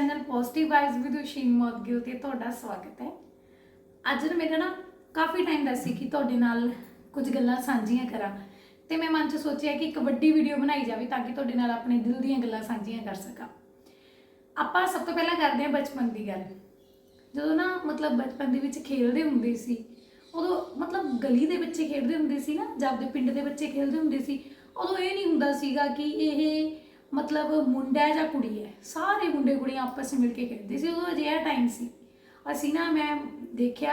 Channel positive vibes with Sheen ਮੋਦਗਿਓ ਤੇ ਤੁਹਾਡਾ ਸਵਾਗਤ ਹੈ। ਅੱਜ ਨਾ ਮੇਰਾ ਨਾ ਕਾਫੀ ਟਾਈਮ ਦਾ ਸੀ ਕਿ ਤੁਹਾਡੇ ਨਾਲ ਕੁਝ ਗੱਲਾਂ ਸਾਂਝੀਆਂ ਕਰਾਂ। ਤੇ ਮੈਂ ਮਨ 'ਚ ਸੋਚਿਆ ਕਿ ਇੱਕ ਵੱਡੀ ਵੀਡੀਓ ਬਣਾਈ ਜਾਵੇ ਤਾਂ ਕਿ ਤੁਹਾਡੇ ਨਾਲ ਆਪਣੇ ਦਿਲ ਦੀਆਂ ਗੱਲਾਂ ਸਾਂਝੀਆਂ ਕਰ ਸਕਾਂ। ਆਪਾਂ ਸਭ ਤੋਂ ਪਹਿਲਾਂ ਕਰਦੇ ਹਾਂ ਬਚਪਨ ਦੀ ਗੱਲ। ਜਦੋਂ ਨਾ ਮਤਲਬ ਬਚਪਨ ਦੇ ਵਿੱਚ ਖੇਡਦੇ ਹੁੰਦੇ ਸੀ, ਉਦੋਂ ਮਤਲਬ ਗਲੀ ਦੇ ਬੱਚੇ ਖੇਡਦੇ ਹੁੰਦੇ ਸੀ ਨਾ, ਜਾਂ ਆਪਦੇ ਪਿੰਡ ਦੇ ਬੱਚੇ ਖੇਡਦੇ ਹੁੰਦੇ ਸੀ, ਉਦੋਂ ਇਹ ਨਹੀਂ ਹੁੰਦਾ ਸੀਗਾ ਕਿ ਇਹ ਮਤਲਬ ਮੁੰਡਾ ਹੈ ਜਾਂ ਕੁੜੀ ਹੈ, ਸਾਰੇ ਮੁੰਡੇ ਕੁੜੀਆਂ ਆਪਸ ਵਿੱਚ ਮਿਲ ਕੇ ਖੇਡਦੇ ਸੀ, ਉਦੋਂ ਅਜਿਹਾ ਟਾਈਮ ਸੀ। ਅਸੀਂ ਨਾ, ਮੈਂ ਦੇਖਿਆ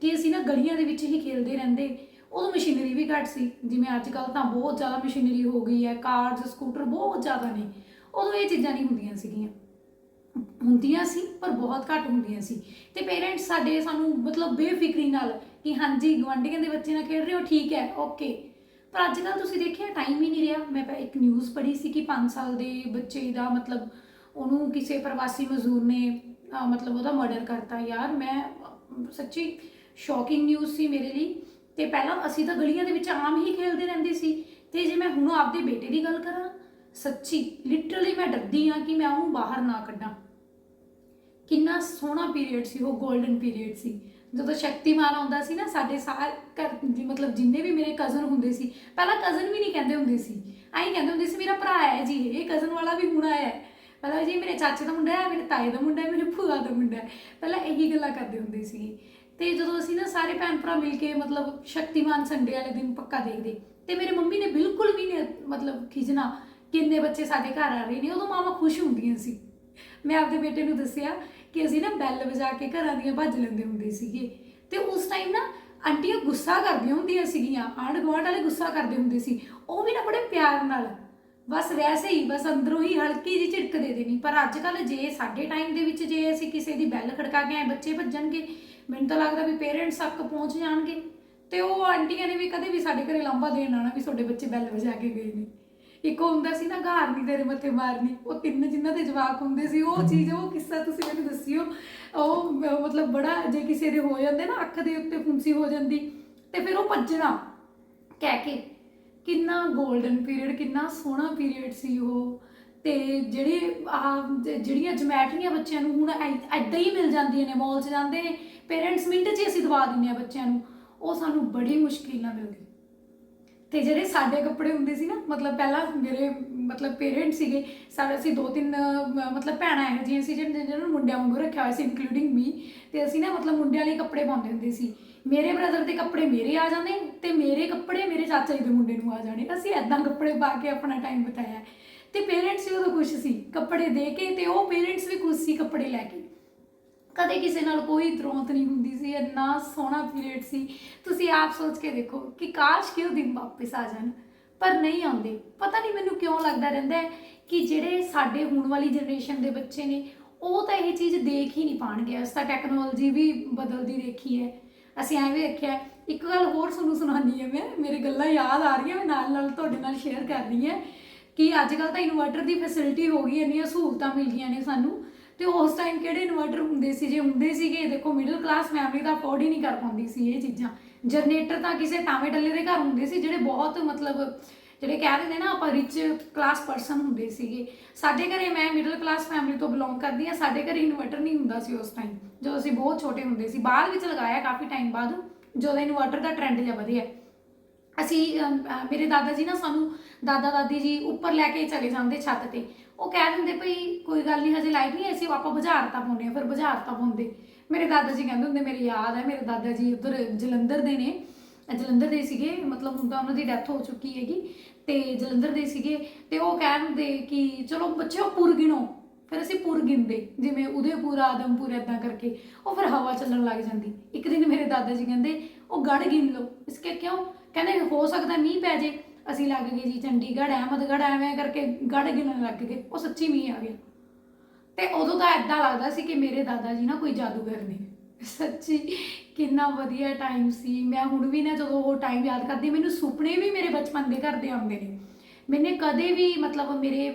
ਕਿ ਅਸੀਂ ਨਾ ਗਲੀਆਂ ਦੇ ਵਿੱਚ ਹੀ ਖੇਡਦੇ ਰਹਿੰਦੇ। ਉਦੋਂ ਮਸ਼ੀਨਰੀ ਵੀ ਘੱਟ ਸੀ, ਜਿਵੇਂ ਅੱਜ ਕੱਲ ਤਾਂ ਬਹੁਤ ਜ਼ਿਆਦਾ ਮਸ਼ੀਨਰੀ ਹੋ ਗਈ ਹੈ ਕਾਰਸ ਸਕੂਟਰ ਬਹੁਤ ਜ਼ਿਆਦਾ ਨੇ। ਉਦੋਂ ਇਹ ਚੀਜ਼ਾਂ ਨਹੀਂ ਹੁੰਦੀਆਂ ਸੀਗੀਆਂ। ਹੁੰਦੀਆਂ ਸੀ, ਪਰ ਬਹੁਤ ਘੱਟ ਹੁੰਦੀਆਂ ਸੀ। ਤੇ ਪੇਰੈਂਟਸ ਸਾਡੇ ਸਾਨੂੰ ਮਤਲਬ ਬੇਫਿਕਰੀ ਨਾਲ ਕਿ ਹਾਂਜੀ ਗਵਾਂਢੀਆਂ ਦੇ ਬੱਚੇ ਨਾਲ ਖੇਡ ਰਹੇ ਹੋ, ਠੀਕ ਹੈ ਓਕੇ ਪਰ ਅੱਜ ਕੱਲ ਤੁਸੀਂ ਦੇਖਿਆ ਟਾਈਮ ਹੀ ਨਹੀਂ ਰਿਹਾ। ਮੈਂ ਪ- ਇੱਕ ਨਿਊਜ਼ ਪੜ੍ਹੀ ਸੀ ਕਿ 5 ਸਾਲ ਦੇ ਬੱਚੇ ਦਾ ਮਤਲਬ ਉਹਨੂੰ ਕਿਸੇ ਪ੍ਰਵਾਸੀ ਮਜ਼ਦੂਰ ਨੇ ਅਹ, ਮਤਲਬ ਉਹਦਾ ਮਰਡਰ ਕਰਤਾ। ਯਾਰ ਮੈਂ ਅਹ, ਸੱਚੀ ਸ਼ੌਕਿੰਗ ਨਿਊਜ਼ ਸੀ ਮੇਰੇ ਲਈ। ਤੇ ਪਹਿਲਾਂ ਅਸੀਂ ਤਾਂ ਗਲੀਆਂ ਦੇ ਵਿੱਚ ਆਮ ਹੀ ਖੇਡਦੇ ਰਹਿੰਦੇ ਸੀ। ਤੇ ਜੇ ਮੈਂ ਹੁਣ ਆਪਦੇ ਬੇਟੇ ਦੀ ਗੱਲ ਕਰਾਂ ਸੱਚੀ ਲਿਟਰਲੀ ਮੈਂ ਡਰਦੀ ਆ ਕਿ ਮੈਂ ਉਹਨੂੰ ਬਾਹਰ ਨਾ ਕੱਢਾਂ। ਕਿੰਨਾ ਸੋਹਣਾ ਪੀਰੀਅਡ ਸੀ, ਉਹ 골ਡਨ ਪੀਰੀਅਡ ਸੀ। ਜਦੋਂ ਸ਼ਕਤੀਮਾਨ ਆਉਂਦਾ ਸੀ ਨਾ, ਸਾਡੇ ਸਾਰ ਘਰ ਮਤਲਬ ਜਿੰਨੇ ਵੀ ਮੇਰੇ ਕਜ਼ਨ ਹੁੰਦੇ ਸੀ, ਪਹਿਲਾਂ ਕਜ਼ਨ ਵੀ ਨਹੀਂ ਕਹਿੰਦੇ ਹੁੰਦੇ ਸੀ। ਆਈ ਕਹਿੰਦੇ ਹੁੰਦੇ ਸੀ, ਮੇਰਾ ਭਰਾ ਹੈ ਜੀ, ਇਹ ਕਜ਼ਨ ਵਾਲਾ ਵੀ ਹੁਣ ਆਇਆ ਹੈ। ਪਹਿਲਾਂ ਜੀ ਮੇਰੇ ਚਾਚੇ ਦਾ ਮੁੰਡਾ ਹੈ, ਮੇਰੇ ਤਾਏ ਦਾ ਮੁੰਡਾ ਹੈ, ਮੇਰੇ ਭੂਆ ਦਾ ਮੁੰਡਾ ਹੈ। ਪਹਿਲਾਂ ਇਹੀ ਗੱਲਾਂ ਕਰਦੇ ਹੁੰਦੇ ਸੀ। ਤੇ ਜਦੋਂ ਅਸੀਂ ਨਾ ਸਾਰੇ ਭੈਣ ਭਰਾ ਮਿਲ ਕੇ ਮਤਲਬ ਸ਼ਕਤੀਮਾਨ ਸੰਡੇ ਵਾਲੇ ਦਿਨ ਪੱਕਾ ਦੇਖਦੇ, ਤੇ ਮੇਰੇ ਮੰਮੀ ਨੇ ਬਿਲਕੁਲ ਵੀ ਨਹੀਂ ਮਤਲਬ ਖਿਜਣਾ ਕਿੰਨੇ ਬੱਚੇ ਸਾਡੇ ਘਰ ਆ ਰਹੇ ਨੇ, ਉਦੋਂ ਮਾਮਾ ਖੁਸ਼ ਹੁੰਦੀਆਂ ਸੀ। ਮੈਂ ਆਪਦੇ ਬੇਟੇ ਨੂੰ ਦੱਸਿਆ ਕਿ ਅਸੀਂ ਨਾ ਬੈਲ ਵਜਾ ਕੇ ਘਰਾਂ ਦੀਆਂ ਭੱਜ ਲੈਂਦੇ ਹੁੰਦੇ ਸੀਗੇ। ਤੇ ਉਸ ਟਾਈਮ ਨਾ ਆਂਟੀਆਂ ਗੁੱਸਾ ਕਰਦੀਆਂ ਹੁੰਦੀਆਂ ਸੀਗੀਆਂ, ਆਂਢ ਗੁਆਂਢ ਵਾਲੇ ਗੁੱਸਾ ਕਰਦੇ ਹੁੰਦੇ ਸੀ। ਉਹ ਵੀ ਨਾ ਬੜੇ ਪਿਆਰ ਨਾਲ, ਬਸ ਵੈਸੇ ਹੀ ਬਸ ਅੰਦਰੋਂ ਹੀ ਹਲਕੀ ਜਿਹੀ ਝਿੜਕ ਦੇ ਦੇਣੀ। ਪਰ ਅੱਜ ਕੱਲ ਜੇ ਸਾਡੇ ਟਾਈਮ ਦੇ ਵਿੱਚ ਜੇ ਅਸੀਂ ਕਿਸੇ ਦੀ ਬੈਲ ਖੜਕਾ ਕੇ ਆਏ ਬੱਚੇ ਭੱਜਣਗੇ, ਮੈਨੂੰ ਤਾਂ ਲੱਗਦਾ ਵੀ ਪੇਰੈਂਟਸ ਤੱਕ ਪਹੁੰਚ ਜਾਣਗੇ। ਤੇ ਉਹ ਆਂਟੀਆਂ ਨੇ ਵੀ ਕਦੇ ਵੀ ਸਾਡੇ ਘਰੇ ਲਾਂਭਾ ਦੇਣ ਆਣਾ ਵੀ ਤੁਹਾਡੇ ਬੱਚੇ ਬੈਲ ਵਜਾ ਕੇ ਗਏ ਨੇ। ਇੱਕ ਉਹ ਹੁੰਦਾ ਸੀ ਨਾ ਘਾਰ ਨਹੀਂ ਤੇਰੇ ਮੱਥੇ ਮਾਰਨੀ। ਉਹ ਤਿੰਨ ਜਿਨ੍ਹਾਂ ਦੇ ਜਵਾਕ ਹੁੰਦੇ ਸੀ ਉਹ ਚੀਜ਼ ਉਹ ਕਿੱਸਾ ਤੁਸੀਂ ਮੈਨੂੰ ਦੱਸਿਓ। ਉਹ ਮ- ਮਤਲਬ ਬੜਾ ਜੇ ਕਿਸੇ ਦੇ ਹੋ ਜਾਂਦੇ ਨਾ ਅੱਖ ਦੇ ਉੱਤੇ ਫੁੰਸੀ ਹੋ ਜਾਂਦੀ ਤੇ ਫਿਰ ਉਹ ਭੱਜਣਾ ਕਹਿ ਕੇ। ਕਿੰਨਾ 골ਡਨ ਪੀਰੀਅਡ ਕਿੰਨਾ ਸੋਹਣਾ ਪੀਰੀਅਡ ਸੀ ਉਹ। ਤੇ ਜਿਹੜੇ ਆ ਜਿਹੜੀਆਂ ਜਮੈਟਰੀਆਂ ਬੱਚਿਆਂ ਨੂੰ ਹੁਣ ਐਦਾਂ ਹੀ ਮਿਲ ਜਾਂਦੀਆਂ ਨੇ ਮਾਲ 'ਚ ਜਾਂਦੇ ਨੇ ਪੇਰੈਂਟਸ ਮਿੰਟ 'ਚ ਹੀ ਅਸੀਂ ਦਵਾ ਦਿੰਦੇ ਆ ਬੱਚਿਆਂ ਨੂੰ। ਉਹ ਸਾਨੂੰ ਬੜੀ ਮੁਸ਼ਕਿਲ ਨਾਲ ਮਿਲਦੀ। ਤੇ ਜਿਹੜੇ ਸਾਡੇ ਕੱਪੜੇ ਹੁੰਦੇ ਸੀ ਨਾ ਮਤਲਬ ਪਹਿਲਾਂ ਮੇਰੇ ਮਤਲਬ ਪੇਰੈਂਟਸ ਸੀਗੇ ਸਾਡੇ ਅਸੀਂ ਦੋ ਤਿੰਨ ਅਹ, ਮਤਲਬ ਭੈਣਾਂ ਇਹੋ ਜਿਹੀਆਂ ਸੀ ਜਿਹਨਾਂ ਜਿਹਨਾਂ ਨੂੰ ਮੁੰਡਿਆਂ ਵਾਂਗੂ ਰੱਖਿਆ ਹੋਇਆ ਸੀ ਇਨਕਲੂਡਿੰਗ ਮੀ ਤੇ ਅਸੀਂ ਨਾ ਮਤਲਬ ਮੁੰਡਿਆਂ ਲਈ ਕੱਪੜੇ ਪਾਉਂਦੇ ਹੁੰਦੇ ਸੀ। ਮੇਰੇ ਬ੍ਰਦਰ ਦੇ ਕੱਪੜੇ ਮੇਰੇ ਆ ਜਾਂਦੇ ਤੇ ਮੇਰੇ ਕੱਪੜੇ ਮੇਰੇ ਚਾਚਾ ਜੀ ਦੇ ਮੁੰਡੇ ਨੂੰ ਆ ਜਾਣੇ। ਅਸੀਂ ਐਦਾਂ ਕੱਪੜੇ ਪਾ ਕੇ ਆਪਣਾ ਟਾਈਮ ਬਿਤਾਇਆ। ਤੇ ਪੇਰੈਂਟਸ ਵੀ ਉਦੋਂ ਖੁਸ਼ ਸੀ ਕੱਪੜੇ ਦੇ ਕੇ ਤੇ ਉਹ ਪੇਰੈਂਟਸ ਵੀ ਖੁਸ਼ ਸੀ ਕੱਪੜੇ ਲੈ ਕੇ। ਕਦੇ ਕਿਸੇ ਨਾਲ ਕੋਈ ਦਰੋਤ ਨਹੀਂ ਹੁੰਦੀ ਸੀ, ਇੰਨਾ ਸੋਹਣਾ ਪੀਰੀਅਡ ਸੀ। ਤੁਸੀਂ ਆਪ ਸੋਚ ਕੇ ਦੇਖੋ ਕਿ ਕਾਸ਼ ਕਿ ਉਹ ਦਿਨ ਵਾਪਸ ਆ ਜਾਣ, ਪਰ ਨਹੀਂ ਆਉਂਦੇ। ਪਤਾ ਨਹੀਂ ਮੈਨੂੰ ਕਿਉਂ ਲੱਗਦਾ ਰਹਿੰਦਾ ਹੈ ਕਿ ਜਿਹੜੇ ਸਾਡੇ ਹੁਣ ਵਾਲੀ ਜਨਰੇਸ਼ਨ ਦੇ ਬੱਚੇ ਨੇ, ਉਹ ਤਾਂ ਇਹ ਚੀਜ਼ ਦੇਖ ਹੀ ਨਹੀਂ ਪਾਣਗੇ। ਅਸ ਤਾਂ ਟੈਕਨੋਲੋਜੀ ਵੀ ਬਦਲਦੀ ਦੇਖੀ ਹੈ। ਅਸੀਂ ਐਵੇਂ ਦੇਖਿਆ ਇੱਕ ਗੱਲ ਹੋਰ ਤੁਹਾਨੂੰ ਸੁਣਾਉਣੀ ਹੈ ਮੈਂ, ਮੇਰੇ ਗੱਲਾਂ ਯਾਦ ਆ ਰਹੀਆਂ, ਮੈਂ ਨਾਲ ਨਾਲ ਤੁਹਾਡੇ ਨਾਲ ਸ਼ੇਅਰ ਕਰ ਰਹੀ ਹਾਂ ਕਿ ਅੱਜ ਕੱਲ ਤਾਂ ਇਨਵਰਟਰ ਦੀ ਫੈਸਿਲਿਟੀ ਹੋ ਗਈ, ਇੰਨੀਆਂ ਸਹੂਲਤਾਂ ਮਿਲ ਗਈਆਂ ਨੇ ਸਾਨੂੰ। ਤੇ ਉਸ ਟਾਈਮ ਕਿਹੜੇ ਇਨਵਰਟਰ ਹੁੰਦੇ ਸੀ? ਜੇ ਹੁੰਦੇ ਸੀਗੇ, ਦੇਖੋ ਮਿਡਲ ਕਲਾਸ ਫੈਮਿਲੀ ਤਾਂ ਅਫੋਰਡ ਹੀ ਨਹੀਂ ਕਰ ਪਾਉਂਦੀ ਸੀ ਇਹ ਚੀਜ਼ਾਂ। ਜਨਰੇਟਰ ਤਾਂ ਕਿਸੇ ਟਾਵੇਂ ਟੱਲੇ ਦੇ ਘਰ ਹੁੰਦੇ ਸੀ, ਜਿਹੜੇ ਬਹੁਤ ਮਤਲਬ ਜਿਹੜੇ ਕਹਿ ਦਿੰਦੇ ਨਾ ਆਪਾਂ ਰਿਚ ਕਲਾਸ ਪਰਸਨ ਹੁੰਦੇ ਸੀਗੇ। ਸਾਡੇ ਘਰੇ ਮੈਂ ਮਿਡਲ ਕਲਾਸ ਫੈਮਿਲੀ ਤੋਂ ਬਿਲੋਂਗ ਕਰਦੀ ਆ ਸਾਡੇ ਘਰੇ ਇਨਵਰਟਰ ਨਹੀਂ ਹੁੰਦਾ ਸੀ ਉਸ ਟਾਈਮ ਜਦੋਂ ਅਸੀਂ ਬਹੁਤ ਛੋਟੇ ਹੁੰਦੇ ਸੀ, ਬਾਅਦ ਵਿੱਚ ਲਗਾਇਆ ਕਾਫੀ ਟਾਈਮ ਬਾਅਦ, ਜਦੋਂ ਇਨਵਰਟਰ ਦਾ ਟ੍ਰੈਂਡ ਜਿਹਾ ਵਧਿਆ। ਅਸੀਂ ਅਮ, ਮੇਰੇ ਦਾਦਾ ਜੀ ਨਾ ਸਾਨੂੰ ਦਾਦਾ ਦਾਦੀ ਜੀ ਉੱਪਰ ਲੈ ਕੇ ਚਲੇ ਜਾਂਦੇ ਛੱਤ ਤੇ। ਉਹ ਕਹਿ ਦਿੰਦੇ ਭਈ ਕੋਈ ਗੱਲ ਨਹੀਂ ਹਜੇ ਲਾਈਟ ਨਹੀਂ ਅਸੀਂ ਆਪਾਂ ਬੁਝਾਰਤਾ ਪਾਉਂਦੇ ਆ ਫਿਰ ਬੁਝਾਰਤਾ ਪਾਉਂਦੇ। ਮੇਰੇ ਦਾਦਾ ਜੀ ਕਹਿੰਦੇ ਹੁੰਦੇ ਮੇਰੀ ਯਾਦ ਹੈ ਮੇਰੇ ਦਾਦਾ ਜੀ ਉਧਰ ਜਲੰਧਰ ਦੇ ਨੇ। ਜਲੰਧਰ ਦੇ ਸੀਗੇ ਮਤਲਬ ਹੁਣ ਤਾਂ ਉਹਨਾਂ ਦੀ ਡੈਥ ਹੋ ਚੁੱਕੀ ਹੈਗੀ। ਤੇ ਜਲੰਧਰ ਦੇ ਸੀਗੇ ਤੇ ਉਹ ਕਹਿੰਦੇ ਕਿ ਚਲੋ ਬੱਚਿਓ ਪੁਰ ਗਿਣੋ ਫਿਰ ਅਸੀਂ ਪੁਰ ਗਿਣਦੇ ਜਿਵੇਂ ਉਦੇਪੁਰ ਆਦਮਪੁਰ ਏਦਾਂ ਕਰਕੇ। ਉਹ ਫਿਰ ਹਵਾ ਚੱਲਣ ਲੱਗ ਜਾਂਦੀ। ਇੱਕ ਦਿਨ ਮੇਰੇ ਦਾਦਾ ਜੀ ਕਹਿੰਦੇ ਉਹ ਗੜ ਗਿਣ ਲਓ। ਇਸਕੇ ਕਿਉਂ ਕਹਿੰਦੇ ਹੋ ਸਕਦਾ ਮੀਂਹ ਪੈ ਜੇ, ਅਸੀਂ ਲੱਗ ਗਏ ਜੀ ਚੰਡੀਗੜ੍ਹ, ਅਹਿਮਦਗੜ੍ਹ, ਐਵੇਂ ਕਰਕੇ ਗੜ੍ਹ ਗਿਣਨ ਲੱਗ ਗਏ, ਉਹ ਸੱਚੀ ਮੀਂਹ ਆ ਗਿਆ। ਤੇ ਉਦੋਂ ਤਾਂ ਐਦਾਂ ਲੱਗਦਾ ਸੀ ਕਿ ਮੇਰੇ ਦਾਦਾ ਜੀ ਨਾ ਕੋਈ ਜਾਦੂਗਰ ਨੇ ਸੱਚੀ ਕਿੰਨਾ ਵਧੀਆ ਟਾਈਮ ਸੀ। ਮੈਂ ਹੁਣ ਵੀ ਨਾ ਜਦੋਂ ਉਹ ਟਾਈਮ ਯਾਦ ਕਰਦੀ, ਮੈਨੂੰ ਸੁਪਨੇ ਵੀ ਮੇਰੇ ਬਚਪਨ ਦੇ ਘਰ ਦੇ ਆਉਂਦੇ ਨੇ। ਮੈਨੇ ਕਦੇ ਵੀ ਮਤਲਬ ਮੇਰੇ,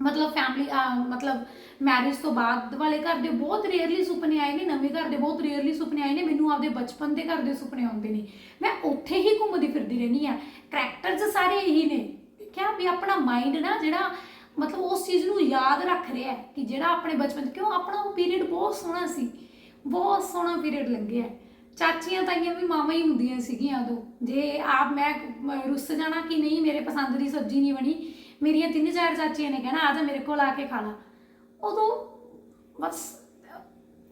ਮਤਲਬ ਫੈਮਿਲੀ ਮਤਲਬ ਮੈਰਿਜ ਤੋਂ ਬਾਅਦ ਵਾਲੇ ਘਰ ਦੇ ਬਹੁਤ ਰੇਅਰਲੀ ਸੁਪਨੇ ਆਏ ਨੇ, ਨਵੇਂ ਘਰ ਦੇ ਬਹੁਤ ਰੇਅਰਲੀ ਸੁਪਨੇ ਆਏ ਨੇ, ਮੈਨੂੰ ਆਪਦੇ ਬਚਪਨ ਦੇ ਘਰ ਦੇ ਸੁਪਨੇ ਆਉਂਦੇ ਨੇ। ਮੈਂ ਉੱਥੇ ਹੀ ਘੁੰਮਦੀ ਫਿਰਦੀ ਰਹਿੰਦੀ ਆ ਕਰੈਕਟਰਸ ਸਾਰੇ ਇਹੀ ਨੇ। ਦੇਖਿਆ ਵੀ ਆਪਣਾ ਮਾਈਂਡ ਨਾ ਜਿਹੜਾ ਮਤਲਬ ਉਸ ਚੀਜ਼ ਨੂੰ ਯਾਦ ਰੱਖ ਰਿਹਾ ਹੈ ਕਿ ਜਿਹੜਾ ਆਪਣੇ ਬਚਪਨ ਕਿਉਂ ਆਪਣਾ ਉਹ ਪੀਰੀਅਡ ਬਹੁਤ ਸੋਹਣਾ ਸੀ। ਬਹੁਤ ਸੋਹਣਾ ਪੀਰੀਅਡ ਲੱਗਿਆ ਚਾਚੀਆਂ ਤਾਈਆਂ ਵੀ ਮਾਵਾਂ ਹੀ ਹੁੰਦੀਆਂ ਸੀਗੀਆਂ ਉਦੋਂ। ਜੇ ਆਪ ਮੈਂ ਰੁੱਸ ਜਾਣਾ ਕਿ ਨਹੀਂ, ਮੇਰੇ ਪਸੰਦ ਦੀ ਸਬਜ਼ੀ ਨਹੀਂ ਬਣੀ, ਮੇਰੀਆਂ ਤਿੰਨ ਚਾਰ ਚਾਚੀਆਂ ਨੇ ਕਹਿਣਾ, ਆ ਜਾ ਮੇਰੇ ਕੋਲ ਆ ਕੇ ਖਾ ਲਾ। ਉਦੋਂ ਬਸ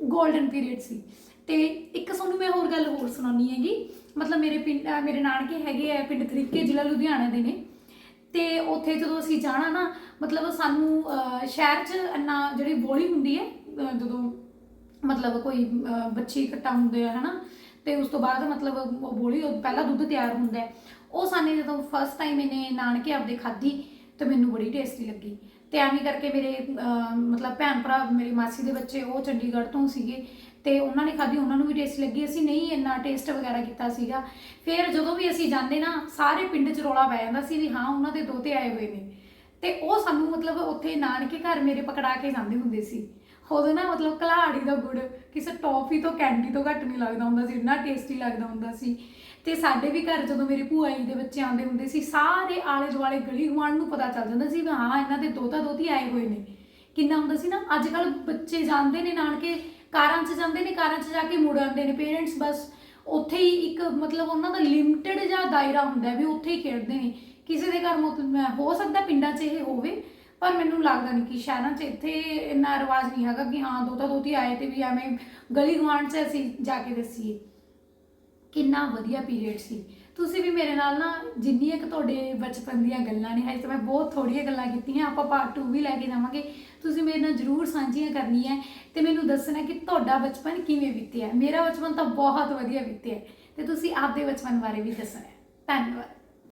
골ਡਨ ਪੀਰੀਅਡ ਸੀ। ਤੇ ਇੱਕ ਤੁਹਾਨੂੰ ਮੈਂ ਹੋਰ ਗੱਲ ਹੋਰ ਸੁਣਾਉਣੀ ਹੈਗੀ। ਮਤਲਬ ਮੇਰੇ ਪਿੰਡ ਮੇਰੇ ਨਾਨਕੇ ਹੈਗੇ ਆ ਪਿੰਡ ਤਰੀਕੇ ਜ਼ਿਲ੍ਹਾ ਲੁਧਿਆਣਾ ਦੇ ਨੇ। ਤੇ ਉੱਥੇ ਜਦੋਂ ਅਸੀਂ ਜਾਣਾ ਨਾ ਮਤਲਬ ਸਾਨੂੰ ਸ਼ਹਿਰ 'ਚ ਇੰਨਾ ਜਿਹੜੀ ਬੋਲੀ ਹੁੰਦੀ ਹੈ ਜਦੋਂ ਮਤਲਬ ਕੋਈ ਅਹ, ਬੱਚੇ ਇਕੱਠਾ ਹੁੰਦੇ ਆ ਹਨਾ ਤੇ ਉਸ ਤੋਂ ਬਾਅਦ ਮਤਲਬ ਉਹ ਬੋਲੀ ਉਹ ਪਹਿਲਾ ਦੁੱਧ ਤਿਆਰ ਹੁੰਦਾ ਉਹ ਸਾਨੇ ਜਦੋਂ ਫਸਟ ਟਾਈਮ ਇਹਨੇ ਨਾਨਕੇ ਆਪਦੇ ਖਾਧੀ ਤੇ ਮੈਨੂੰ ਬੜੀ ਟੇਸਟੀ ਲੱਗੀ। ਤੇ ਐਵੇਂ ਕਰਕੇ ਮੇਰੇ ਅਹ, ਮਤਲਬ ਭੈਣ ਭਰਾ ਮੇਰੀ ਮਾਸੀ ਦੇ ਬੱਚੇ ਉਹ ਚੰਡੀਗੜ੍ਹ ਤੋਂ ਸੀਗੇ ਤੇ ਉਹਨਾਂ ਨੇ ਖਾਧੀ ਉਹਨਾਂ ਨੂੰ ਵੀ ਟੇਸਟੀ ਲੱਗੀ। ਅਸੀਂ ਨਹੀਂ ਇੰਨਾ ਟੇਸਟ ਵਗੈਰਾ ਕੀਤਾ ਸੀਗਾ। ਫਿਰ ਜਦੋਂ ਵੀ ਅਸੀਂ ਜਾਂਦੇ ਨਾ ਸਾਰੇ ਪਿੰਡ 'ਚ ਰੌਲਾ ਪੈ ਜਾਂਦਾ ਸੀ ਵੀ ਹਾਂ ਉਹਨਾਂ ਦੇ ਦੋਤੇ ਆਏ ਹੋਏ ਨੇ। ਤੇ ਉਹ ਸਾਨੂੰ ਮਤਲਬ ਉੱਥੇ ਨਾਨਕੇ ਘਰ ਮੇਰੇ ਪਕੜਾ ਕੇ ਜਾਂਦੇ ਹੁੰਦੇ ਸੀ। ਉਦੋਂ ਨਾ ਮਤਲਬ ਕਲਾੜੀ ਦਾ ਗੁੜ ਕਿਸੇ ਟੌਫੀ ਤੋਂ ਕੈਂਡੀ ਤੋਂ ਘੱਟ ਨਹੀਂ ਲੱਗਦਾ ਹੁੰਦਾ ਸੀ, ਇੰਨਾ ਟੇਸਟੀ ਲੱਗਦਾ ਹੁੰਦਾ ਸੀ। ਤੇ ਸਾਡੇ ਵੀ ਘਰ ਜਦੋਂ ਮੇਰੇ ਭੂਆ ਜੀ ਦੇ ਬੱਚੇ ਆਉਂਦੇ ਹੁੰਦੇ ਸੀ, ਸਾਰੇ ਆਲੇ ਦੁਆਲੇ ਗਲੀ ਗੁਆਂਢ ਨੂੰ ਪਤਾ ਚੱਲ ਜਾਂਦਾ ਸੀ ਵੀ ਹਾਂ, ਇਹਨਾਂ ਦੇ ਦੋਤਾ ਦੋਤੀ ਆਏ ਹੋਏ ਨੇ। ਕਿੰਨਾ ਹੁੰਦਾ ਸੀ ਨਾ ਅੱਜ ਕੱਲ ਬੱਚੇ ਜਾਂਦੇ ਨੇ ਨਾਨਕੇ, ਕਾਰਾਂ 'ਚ ਜਾਂਦੇ ਨੇ, ਕਾਰਾਂ 'ਚ ਜਾ ਕੇ ਮੁੜ ਆਉਂਦੇ ਨੇ। ਪੇਰੈਂਟਸ ਬਸ ਉੱਥੇ ਹੀ ਇੱਕ ਮਤਲਬ ਉਹਨਾਂ ਦਾ ਲਿਮਟਿਡ ਜਿਹਾ ਦਾਇਰਾ ਹੁੰਦਾ ਵੀ ਉੱਥੇ ਹੀ ਖੇਡਦੇ ਨੇ। ਕਿਸੇ ਦੇ ਘਰ ਮਤਲਬ ਹੋ ਸਕਦਾ ਪਿੰਡਾਂ 'ਚ ਇਹ ਹੋਵੇ ਪਰ ਮੈਨੂੰ ਲੱਗਦਾ ਨਹੀਂ ਕਿ ਸ਼ਹਿਰਾਂ 'ਚ ਇੱਥੇ ਇੰਨਾ ਰਿਵਾਜ ਨਹੀਂ ਹੈਗਾ ਕਿ ਹਾਂ ਦੋਤਾ ਦੋਤੀ ਆਏ ਤੇ ਵੀ ਐਵੇਂ ਗਲੀ ਗੁਆਂਢ 'ਚ ਅਸੀਂ ਜਾ ਕੇ ਦੱਸੀਏ। ਕਿੰਨਾ ਵਧੀਆ ਪੀਰੀਅਡ ਸੀ। ਤੁਸੀਂ ਵੀ ਮੇਰੇ ਨਾਲ ਨਾ ਜਿੰਨੀਆਂ ਕਿ ਤੁਹਾਡੇ ਬਚਪਨ ਦੀਆਂ ਗੱਲਾਂ ਨੇ, ਹਜੇ ਤਾਂ ਮੈਂ ਬਹੁਤ ਥੋੜੀਆਂ ਗੱਲਾਂ ਕੀਤੀਆਂ, ਆਪਾਂ ਪਾਰਟ 2 ਵੀ ਲੈ ਕੇ ਜਾਵਾਂਗੇ। ਤੁਸੀਂ ਮੇਰੇ ਨਾਲ ਜਰੂਰ ਸਾਂਝੀਆਂ ਕਰਨੀਆਂ ਤੇ ਮੈਨੂੰ ਦੱਸਣਾ ਕਿ ਤੁਹਾਡਾ ਬਚਪਨ ਕਿਵੇਂ ਬੀਤਿਆ ਮੇਰਾ ਬਚਪਨ ਤਾਂ ਬਹੁਤ ਵਧੀਆ ਬੀਤਿਆ ਤੇ ਤੁਸੀਂ ਆਪਦੇ ਬਚਪਨ ਬਾਰੇ ਵੀ ਦੱਸਣਾ ਧੰਨਵਾਦ।